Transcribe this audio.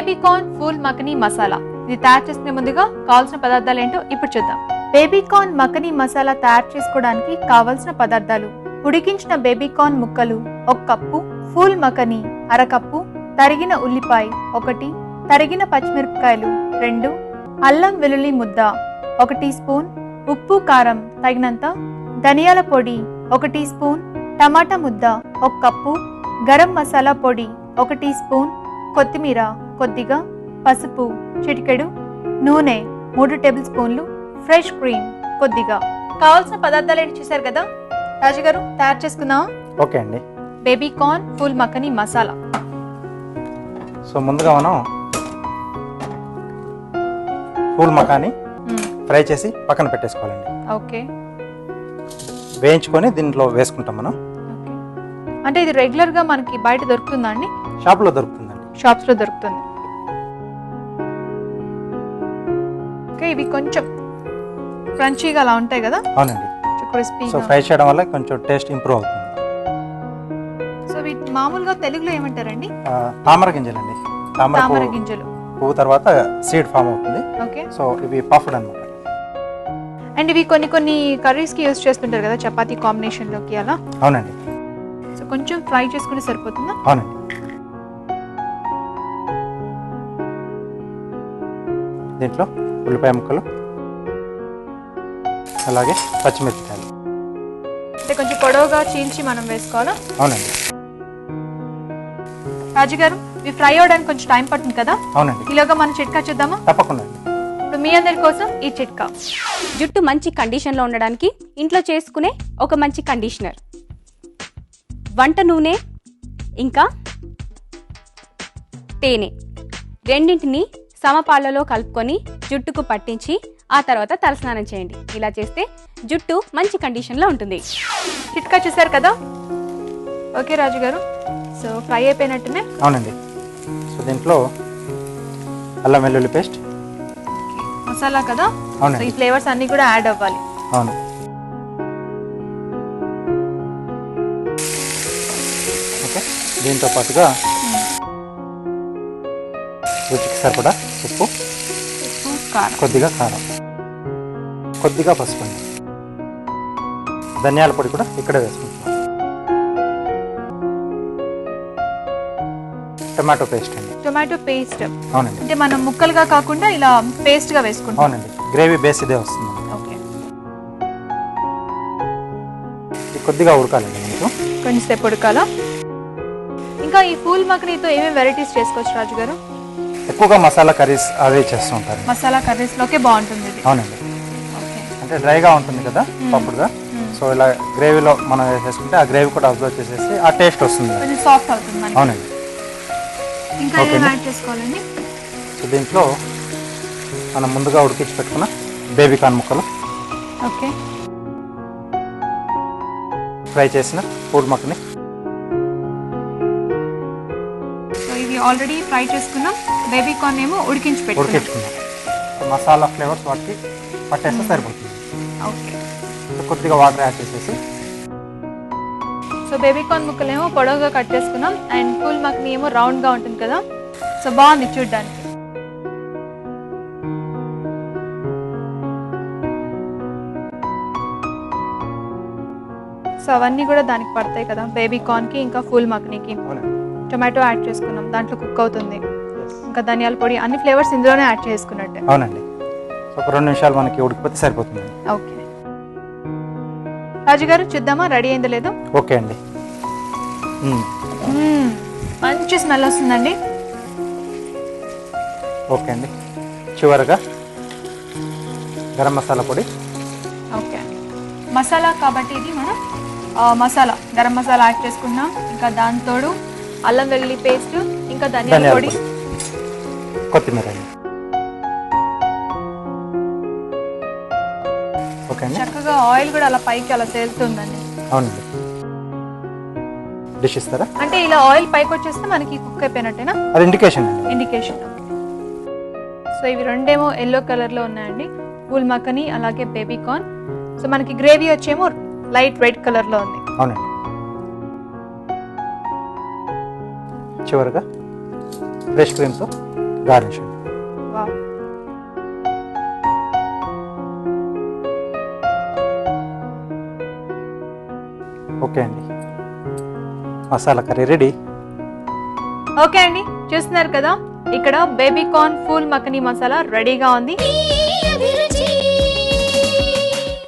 Corn pool మకనీ masala. ఇది తయారు చేసుకునే ముందుగా కావాల్సిన పదార్థాలు ఏంటో ఇప్పుడు చూద్దాం. బేబీ కార్న్ మకనీ మసాలా తయారు చేసుకోవడానికి కావలసిన పదార్థాలు. ఉడికించిన బేబీ కార్న్ ముక్కలు ఒక కప్పు ఫూల్ మకనీ అరకప్పు తరిగిన ఉల్లిపాయ ఒకటి తరిగిన పచ్చిమిరపకాయలు రెండు అల్లం వెల్లుల్లి ముద్ద ఒక టీ స్పూన్ ఉప్పు కారం తగినంత ధనియాల పొడి ఒక టీ స్పూన్ టమాటా ముద్ద ఒక కప్పు గరం మసాలా పొడి ఒక టీ స్పూన్ కొత్తిమీర కొద్దిగా పసుపు చిటికెడు నూనె మూడు టేబుల్ స్పూన్లు ఫ్రెష్ క్రీమ్ కొద్దిగా. కావాల్సిన పదార్థాలు ఏంటి చూసారు కదా? రాజుగారు తయారు చేసుకుందాం ఓకే అండి. Baby corn phool makhana masala. So ముందుగా మనం ఫూల్ మకాని. ఫ్రై చేసి పక్కన పెట్టేసుకోవాలండి. ఓకే. వేయించుకొని దీంట్లో వేసుకుంటాం మనం. అంటే ఇది రెగ్యులర్గా మనకి బయట దొరుకుతుందా అండి? షాప్లో దొరుకుతుందండి షాప్స్లో దొరుకుతుంది. ఓకే ఇవి కొంచెం క్రంచీగా అలా ఉంటాయి కదా? అవునండి. కొంచెం సో ఫ్రై చేయడం వల్ల కొంచెం టేస్ట్ ఇంప్రూవ్ అవుతుంది. సో వీటి మామూలుగా తెలుగులో ఏమంటారండి? తామర గింజలండి. తామర గింజలు. పువ్వు తర్వాత సీడ్ ఫామ్ అవుతుంది. ఓకే. సో ఇవి పఫ్డ్ అనమాట అండ్ ఇవి కొన్ని కొన్ని కర్రీస్కి యూస్ చేస్తుంటారు కదా చపాతీ కాంబినేషన్లోకి అలా? అవునండి. సో కొంచెం ఫ్రై చేసుకుంటే సరిపోతుందా? అవునండి. దీంట్లో ఉల్లిపాయ ముక్కలు అలాగే పచ్చిమిరపకాయలు. అంటే కొంచెం పొడవుగా చీల్చి మనం వేసుకోవాలా? అవునండి. రాజు గారు ఇవి ఫ్రై అవడానికి కొంచెం టైం పడుతుంది కదా? అవునండి. ఈలోగా మనం చిట్కా చూద్దామా? తప్పకుండా ఇప్పుడు మీ అందరి కోసం ఈ చిట్కా. జుట్టు మంచి కండిషన్లో ఉండడానికి ఇంట్లో చేసుకునే ఒక మంచి కండిషనర్. వంట నూనె ఇంకా తేనె. రెండింటిని సమపాళ్ళలో కలుపుకొని జుట్టుకు పట్టించి ఆ తర్వాత తలస్నానం చేయండి. ఇలా చేస్తే జుట్టు మంచి కండిషన్లో ఉంటుంది. చిట్కా చూసారు కదా? ఓకే రాజు గారు సో ఫ్రై అయిపోయినట్టునే? అవునండి. సో దీంట్లో అల్లం వెల్లుల్లి పేస్ట్. మసాలా కదా? ఈ ఫ్లేవర్స్ అన్ని కూడా యాడ్ అవ్వాలి. అవును. ఓకే. దీంతో పాటుగా రుచికి సరిపడా ఉప్పు కొద్దిగా కారం. కొద్దిగా పసుపు అండి. ధనియాల పొడి కూడా ఇక్కడే వేసుకుంటున్నాం. టమాటో పేస్ట్ అండి. Tomato paste. అవునండి. అంటే మనం ముక్కలుగా కాకుండా ఇలా పేస్ట్గా వేసుకుంటాం. అవునండి. గ్రేవీ బేస్ ఇదే వస్తుంది ఓకే. కొద్దిగా ఉడకాలండి మీకు. కొంచెం సేపు ఉడకాలా? ఇంకా ఈ ఫూల్ మక్కనీతో ఏమేమి వెరైటీస్ చేసుకోవచ్చు రాజు గారు ఎక్కువగా మసాలా కర్రీస్ అవే చేస్తూ ఉంటారు. మసాలా కర్రీస్ లోకే బాగుంటుంది ఇది. అవునండి. అంటే డ్రైగా ఉంటుంది కదా పప్పుడుగా. సో ఇలా గ్రేవీలో మనం వేసేసుకుంటే ఆ గ్రేవీ కూడా అబ్జర్వ్ చేసేసి ఆ టేస్ట్ వస్తుంది కొంచెం సాఫ్ట్ అవుతుంది మనకి. అవునండి. ఇంకా. యాడ్ చేసుకోవాలండి? సో దీంట్లో మనం ముందుగా ఉడికించి పెట్టుకున్న బేబీ కార్న్ ముక్కలు. ఓకే. ఫ్రై చేసిన పూడ్ మక్కని ఇది ఆల్రెడీ ఫ్రై చేసుకున్నాం. బేబీ కార్న్ ఏమో ఉడికించి ఉడికించుకున్నాం. సో మసాలా ఫ్లేవర్స్ వాటికి పట్టేస్తే సరిపోతుంది. ఓకే కొద్దిగా వాటర్ యాడ్ చేసేసి. సో బేబీ కార్న్ ముక్కలు ఏమో పొడవుగా కట్ చేసుకున్నాం. అండ్ ఫుల్ మక్కని ఏమో రౌండ్గా ఉంటుంది కదా. సో బాగుంది చూడడానికి. సో అవన్నీ కూడా దానికి పడతాయి కదా. బేబీ కార్న్కి ఇంకా ఫుల్ అవునండి. టొమాటో యాడ్ చేసుకున్నాం. దాంట్లో కుక్ అవుతుంది. ఇంకా ధనియాల పొడి అన్ని ఫ్లేవర్స్ ఇందులోనే యాడ్ చేసుకున్నట్టే. అవునండి. ఒక రెండు నిమిషాలు మనకి ఉడికిపోతే సరిపోతుంది. ఓకే. రాజు గారు చూద్దామా? రెడీ అయిందో లేదో? ఓకే అండి. మంచి స్మెల్ వస్తుందండి. ఓకే అండి. చివరగా గరం మసాలా పొడి. ఓకే మసాలా కాబట్టి ఇది మనం మసాలా గరం మసాలా యాడ్ చేసుకున్నాం. ఇంకా దాంతోడు అల్లం వెల్లుల్లి పేస్ట్ ఇంకా ధనియాల పొడి. కొత్తిమీర చక్కగా ఆయిల్ కూడా అలా పైకి అలా తేలుతుందండి. అవునండి. డిష్ ఇస్తారా? అంటే ఇలా ఆయిల్ పైకి వచ్చేస్తే మనకి కుక్ అయిపోయినట్టేనా? అది ఇండికేషన్ ఇండికేషన్. సో ఇవి రెండేమో ఎల్లో కలర్లో ఉన్నాయండి. పూల్ మక్కని అలాగే బేబీ కార్న్ సో మనకి గ్రేవీ వచ్చేమో లైట్ రెడ్ కలర్లో ఉంది. అవునండి. చివరగా ఫ్రెష్ క్రీమ్తో గార్నిష్. వావ్. ఓకే అండి. Masala curry ready. ఓకే అండి. చూస్తున్నారు కదా ఇక్కడ బేబీ కార్న్ ఫూల్ మక్కనీ మసాలా రెడీగా ఉంది.